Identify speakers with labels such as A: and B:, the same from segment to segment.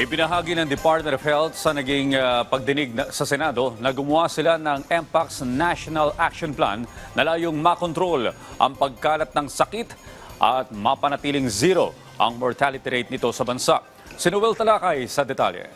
A: Ibinahagi ng Department of Health sa naging ah, pagdinig na- sa Senado na gumawa sila ng MPAC's National Action Plan na layong makontrol ang pagkalat ng sakit at mapanatiling zero ang mortality rate nito sa bansa. Sinuwel Talakay sa detalye.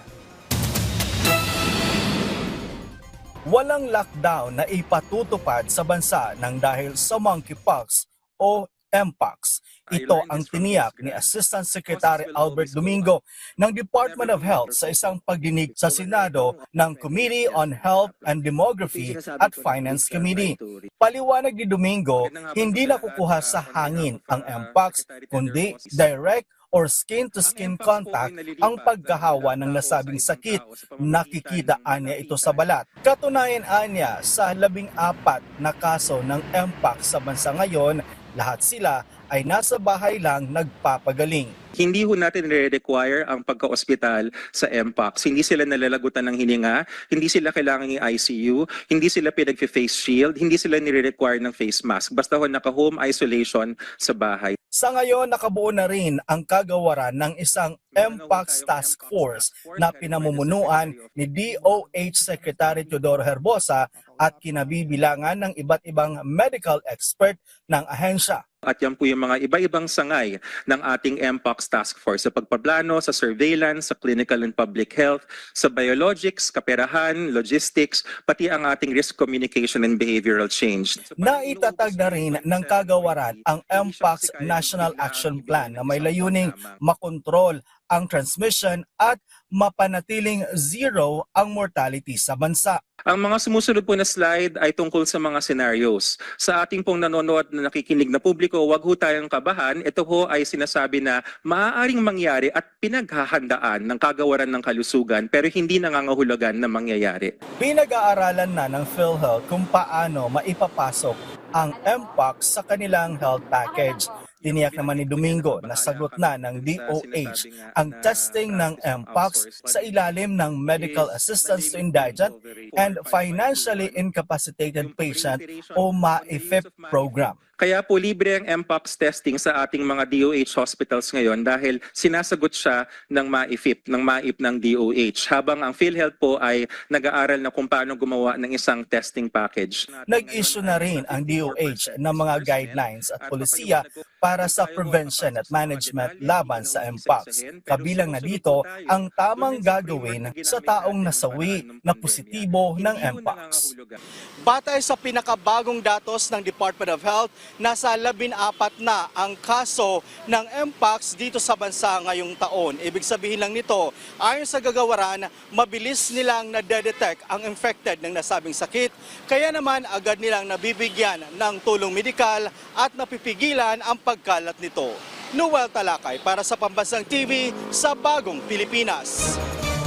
B: Walang lockdown na ipatutupad sa bansa ng dahil sa monkeypox o MPOX. Ito ang tiniyak ni Assistant Secretary Albert Domingo ng Department of Health sa isang pagdinig sa Senado ng Committee on Health and Demography at Finance Committee. Paliwanag ni Domingo, hindi nakukuha sa hangin ang MPOX kundi direct or skin-to-skin contact ang pagkahawa ng nasabing sakit. Nakikita anya ito sa balat. Katunayan anya sa labing apat na kaso ng MPOX sa bansa ngayon, lahat sila ay nasa bahay lang nagpapagaling.
C: Hindi ho natin re-require ang pagka-ospital sa MPOX. Hindi sila nalalagutan ng hininga, hindi sila kailangan ng ICU, hindi sila pinag-face shield, hindi sila nire-require ng face mask. Basta ho naka-home isolation sa bahay.
B: Sa ngayon, nakabuo na rin ang kagawaran ng isang MPOX Task Force na pinamumunuan ni DOH Secretary Teodoro Herbosa at kinabibilangan ng iba't ibang medical expert ng ahensya.
C: At yan po yung mga iba-ibang sangay ng ating MPOX Task Force sa pagpaplano, sa surveillance, sa clinical and public health, sa biologics, kaperahan, logistics, pati ang ating risk communication and behavioral change.
B: Naitatag na rin ng kagawaran ang MPOX National Action Plan na may layuning makontrol ang transmission at mapanatiling zero ang mortality sa bansa.
C: Ang mga sumusunod po na slide ay tungkol sa mga scenarios. Sa ating pong nanonood na nakikinig na publiko, wag ho tayong kabahan. Ito ho ay sinasabi na maaaring mangyari at pinaghahandaan ng kagawaran ng kalusugan pero hindi nangangahulugan na mangyayari.
B: Pinag-aaralan na ng PhilHealth kung paano maipapasok ang MPOX sa kanilang health package. Tiniyak naman ni Domingo na sagot na ng DOH ang testing ng MPOX sa ilalim ng Medical Assistance to Indigent and Financially Incapacitated Patient o MAIFIP program.
C: Kaya po libre ang MPOX testing sa ating mga DOH hospitals ngayon dahil sinasagot siya ng MAIFIP, ng MAIP ng DOH. Habang ang PhilHealth po ay nag-aaral na kung paano gumawa ng isang testing package.
B: Nag-issue na rin ang DOH ng mga guidelines at polisiya para sa prevention at management laban sa MPOX. Kabilang na dito ang tamang gagawin sa taong nasawi na positibo ng MPOX. Batay sa pinakabagong datos ng Department of Health, nasa 14 na ang kaso ng MPOX dito sa bansa ngayong taon. Ibig sabihin lang nito, ayon sa gagawaran, mabilis nilang nadedetect ang infected ng nasabing sakit. Kaya naman agad nilang nabibigyan ng tulong medikal at napipigilan ang pagkalat nito. Noel Talakay para sa Pambansang TV sa Bagong Pilipinas.